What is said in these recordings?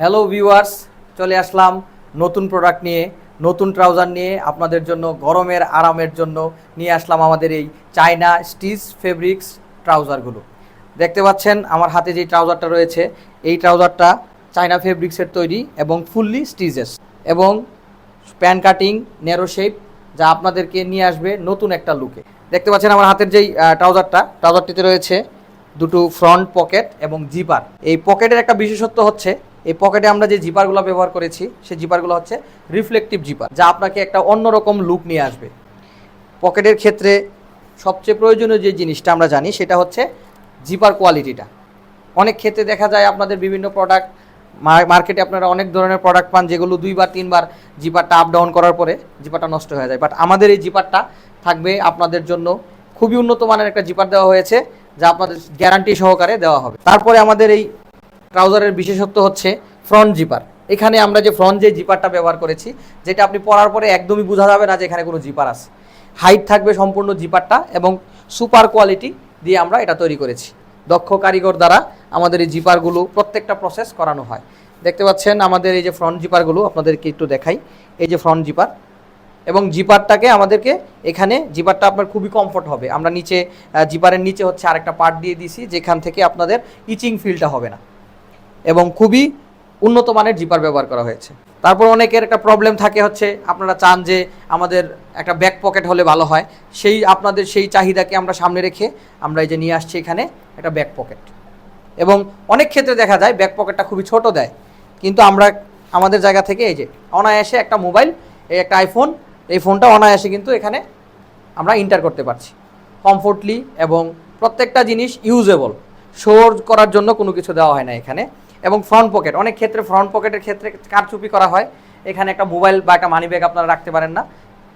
Hello viewers চলে আসলাম নতুন product নিয়ে, নতুন ট্রাউজার নিয়ে, আপনাদের জন্য গরমের আরামের জন্য নিয়ে আসলাম আমাদের এই চায়না স্টিচ ফেব্রিক্স ট্রাউজারগুলো দেখতে পাচ্ছেন আমার হাতে যে ট্রাউজারটা রয়েছে, এই ট্রাউজারটা চায়না ফেব্রিক্সের তৈরি এবং ফুললি স্টিচেস এবং প্যান কাটিং ন্যারো শেপ যা আপনাদেরকে নিয়ে আসবে নতুন একটা লুকে দেখতে পাচ্ছেন আমার হাতের যেই ট্রাউজারটা ট্রাউজারটিতে রয়েছে দুটো ফ্রন্ট পকেট এবং জিপার এই পকেটের একটা বিশেষত্ব হচ্ছে এই পকেটে আমরা যে জিপারগুলো ব্যবহার করেছি, সেই জিপারগুলো হচ্ছে রিফ্লেকটিভ জিপার যা আপনাকে একটা অন্যরকম লুক নিয়ে আসবে। পকেটের ক্ষেত্রে সবচেয়ে প্রয়োজনীয় যে জিনিসটা আমরা জানি, সেটা হচ্ছে জিপার কোয়ালিটিটা অনেক ক্ষেত্রে দেখা যায় আপনাদের বিভিন্ন প্রোডাক্ট মার্কেটে আপনারা অনেক ধরনের প্রোডাক্ট পান, যেগুলো দুইবার, তিনবার জিপারটা আপ ডাউন করার পরে জিপারটা নষ্ট হয়ে যায়। বাট আমাদের এই জিপারটা থাকবে আপনাদের জন্য খুবই উন্নত মানের একটা জিপার দেওয়া হয়েছে, যা আপনাদের গ্যারান্টি সহকারে দেওয়া হবে। তারপরে আমাদের এই ট্রাউজারের বিশেষত্ব হচ্ছে ফ্রন্ট জিপার এখানে আমরা যে ফ্রন্ট যে জিপারটা ব্যবহার করেছি, যেটা আপনি পরার পরে একদমই বোঝা যাবে না যে এখানে কোনো জিপার আছে। হাইট থাকবে সম্পূর্ণ জিপারটা এবং সুপার কোয়ালিটি দিয়ে আমরা এটা তৈরি করেছি। দক্ষ কারিগর দ্বারা আমাদের এই জিপারগুলো প্রত্যেকটা প্রসেস করানো হয়। দেখতে পাচ্ছেন আমাদের এই যে ফ্রন্ট জিপারগুলো আপনাদেরকে একটু দেখাই। এই যে ফ্রন্ট জিপার এবং জিপারটাকে আমাদেরকে এখানে জিপারটা আপনার খুবই কমফোর্ট হবে। আমরা নিচে জিপারের নিচে হচ্ছে আরেকটা পার্ট দিয়ে দিছি যেখান থেকে আপনাদের ইচিং ফিলটা হবে না। এবং খুবই উন্নত মানের জিপার ব্যবহার করা হয়েছে। তারপর অনেকের একটা প্রবলেম থাকে হচ্ছে, আপনারা চান যে আমাদের একটা ব্যাক পকেট হলে ভালো হয়, সেই আপনাদের সেই চাহিদাকে আমরা সামনে রেখে আমরা এই যে নিয়ে আসছি এখানে একটা ব্যাক পকেট এবং অনেক ক্ষেত্রে দেখা যায় ব্যাক পকেটটা খুবই ছোট দেয়, কিন্তু আমরা আমাদের জায়গা থেকে এই যে অনায়াসে একটা মোবাইল এই একটা আইফোন এই ফোনটা অনায়াসে কিন্তু এখানে আমরা ইন্টার করতে পারছি। কমফোর্টলি এবং প্রত্যেকটা জিনিস ইউজেবল শোর করার জন্য কোনো কিছু দেওয়া হয় না এখানে। এবং ফ্রন্ট পকেট অনেক ক্ষেত্রে ফ্রন্ট পকেটের ক্ষেত্রে কারচুপি করা হয়। এখানে একটা মোবাইল বা একটা মানি ব্যাগ আপনারা রাখতে পারেন না।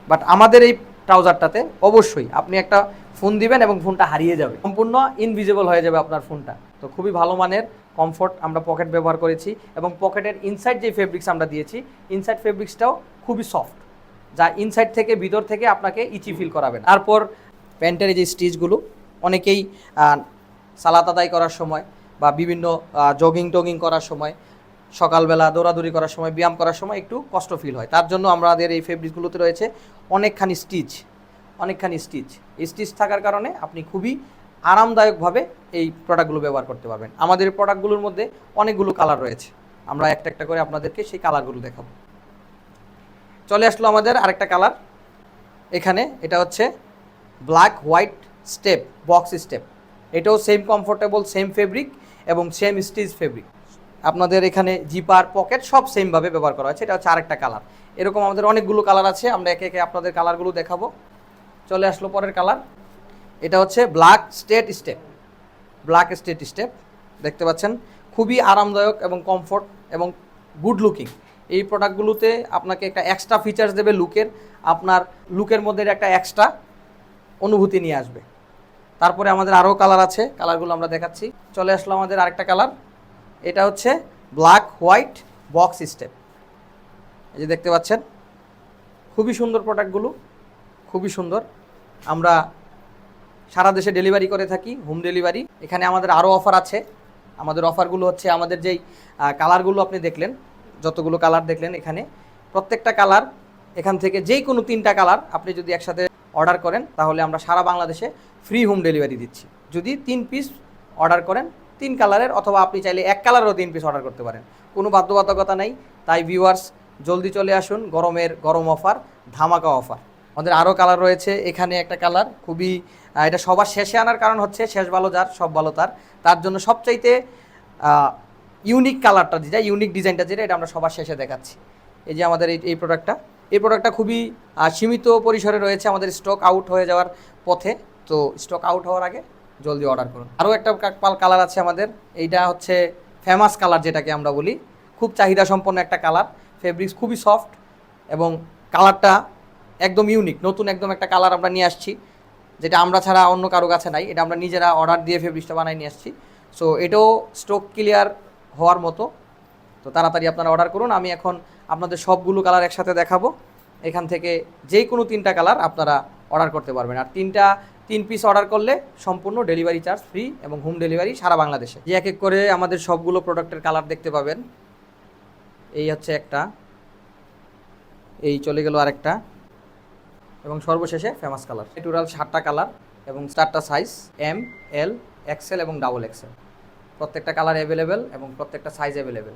বাট আমাদের এই ট্রাউজারটাতে অবশ্যই আপনি একটা ফোন দিবেন এবং ফোনটা হারিয়ে যাবে। সম্পূর্ণ ইনভিজিবল হয়ে যাবে আপনার ফোনটা তো খুবই ভালো মানের কমফোর্ট আমরা পকেট ব্যবহার করেছি এবং পকেটের ইনসাইড যে ফেব্রিক্স আমরা দিয়েছি ইনসাইড ফেব্রিক্সটাও খুবই সফট যা ইনসাইড থেকে ভিতর থেকে আপনাকে ইচি ফিল করাবে তারপর প্যান্টের যে স্টিচগুলো অনেকেই সালাত আদায় করার সময় বা বিভিন্ন জগিং টগিং করার সময়, সকালবেলা দৌড়াদৌড়ি করার সময়, ব্যায়াম করার সময় একটু কষ্ট ফিল হয়। তার জন্য আমাদের এই ফেব্রিকগুলোতে রয়েছে অনেকখানি স্টিচ অনেকখানি স্টিচ এই স্টিচ থাকার কারণে আপনি খুবই আরামদায়কভাবে এই প্রোডাক্টগুলো ব্যবহার করতে পারবেন। আমাদের প্রোডাক্টগুলোর মধ্যে অনেকগুলো কালার রয়েছে। আমরা একটা একটা করে আপনাদেরকে সেই কালারগুলো দেখাবো। চলে আসলো আমাদের আরেকটা কালার এখানে এটা হচ্ছে black white step box step এটাও সেম কমফোর্টেবল সেম ফেব্রিক এবং সেম স্টিচ ফেব্রিক আপনাদের এখানে জিপার পকেট সব সেমভাবে ব্যবহার করা হয়েছে এটা হচ্ছে আরেকটা কালার এরকম আমাদের অনেকগুলো কালার আছে, আমরা একে একে আপনাদের কালারগুলো দেখাবো। চলে আসলো পরের কালার এটা হচ্ছে black state step black state step দেখতে পাচ্ছেন? খুবই আরামদায়ক এবং কমফোর্ট এবং গুড লুকিং এই প্রোডাক্টগুলোতে আপনাকে একটা এক্সট্রা ফিচার্স দেবে লুকের আপনার লুকের মধ্যে একটা এক্সট্রা অনুভূতি নিয়ে আসবে। তারপরে আমাদের আরও কালার আছে। কালারগুলো আমরা দেখাচ্ছি। চলে আসলো আমাদের আরেকটা কালার। এটা হচ্ছে ব্ল্যাক হোয়াইট বক্স স্টেপ এই যে দেখতে পাচ্ছেন, খুবই সুন্দর প্রোডাক্টগুলো খুবই সুন্দর। আমরা সারা দেশে ডেলিভারি করে থাকি হোম ডেলিভারি এখানে আমাদের আরও অফার আছে। আমাদের অফারগুলো হচ্ছে আমাদের যেই কালারগুলো আপনি দেখলেন, যতগুলো কালার দেখলেন এখানে, প্রত্যেকটা কালার এখান থেকে যেই কোনো তিনটা কালার আপনি যদি একসাথে অর্ডার করেন, তাহলে আমরা সারা বাংলাদেশে ফ্রি হোম ডেলিভারি দিচ্ছি। যদি তিন পিস অর্ডার করেন, তিন কালারের অথবা আপনি চাইলে এক কালারেরও তিন পিস অর্ডার করতে পারেন। কোনো বাধ্যবাধকতা নেই। তাই ভিউয়ার্স জলদি চলে আসুন, গরমের গরম অফার ধামাকা অফার আমাদের আরও কালার রয়েছে। এখানে একটা কালার, খুবই এটা সবার শেষে আনার কারণ হচ্ছে শেষ ভালো যার, সব ভালো তার। তার জন্য সবচাইতে ইউনিক কালারটা যেটা ইউনিক ডিজাইনটা যেটা, এটা আমরা সবার শেষে দেখাচ্ছি। এই যে আমাদের এই এই প্রোডাক্টটা এই প্রোডাক্টটা খুবই সীমিত পরিসরে রয়েছে আমাদের স্টক আউট হয়ে যাওয়ার পথে। তো স্টক আউট হওয়ার আগে জলদি অর্ডার করুন। আরও একটা কালার আছে আমাদের। এইটা হচ্ছে ফেমাস কালার যেটাকে আমরা বলি। খুব চাহিদা সম্পন্ন একটা কালার ফেব্রিক্স খুবই সফট এবং কালারটা একদম ইউনিক নতুন একদম একটা কালার আমরা নিয়ে আসছি। যেটা আমরা ছাড়া অন্য কারও কাছে নাই। এটা আমরা নিজেরা অর্ডার দিয়ে ফেব্রিক্সটা বানাই নিয়ে আসছি। সো এটাও স্টক ক্লিয়ার হওয়ার মতো। তো তাড়াতাড়ি আপনারা অর্ডার করুন। আমি এখন আপনাদের সবগুলো কালার একসাথে দেখাবো। এখান থেকে যেই কোনো তিনটা কালার আপনারা অর্ডার করতে পারবেন। আর তিনটা তিন পিস অর্ডার করলে সম্পূর্ণ ডেলিভারি চার্জ ফ্রি এবং হোম ডেলিভারি সারা বাংলাদেশে। যে এক এক করে আমাদের সবগুলো প্রোডাক্টের কালার দেখতে পাবেন। এই হচ্ছে একটা। এই চলে গেল আরেকটা। এবং সর্বশেষে ফেমাস কালার টোটাল সাতটা কালার এবং চারটা সাইজ এম এল এক্সেল এবং ডাবল এক্সেল প্রত্যেকটা কালার অ্যাভেলেবেল এবং প্রত্যেকটা সাইজ অ্যাভেলেবেল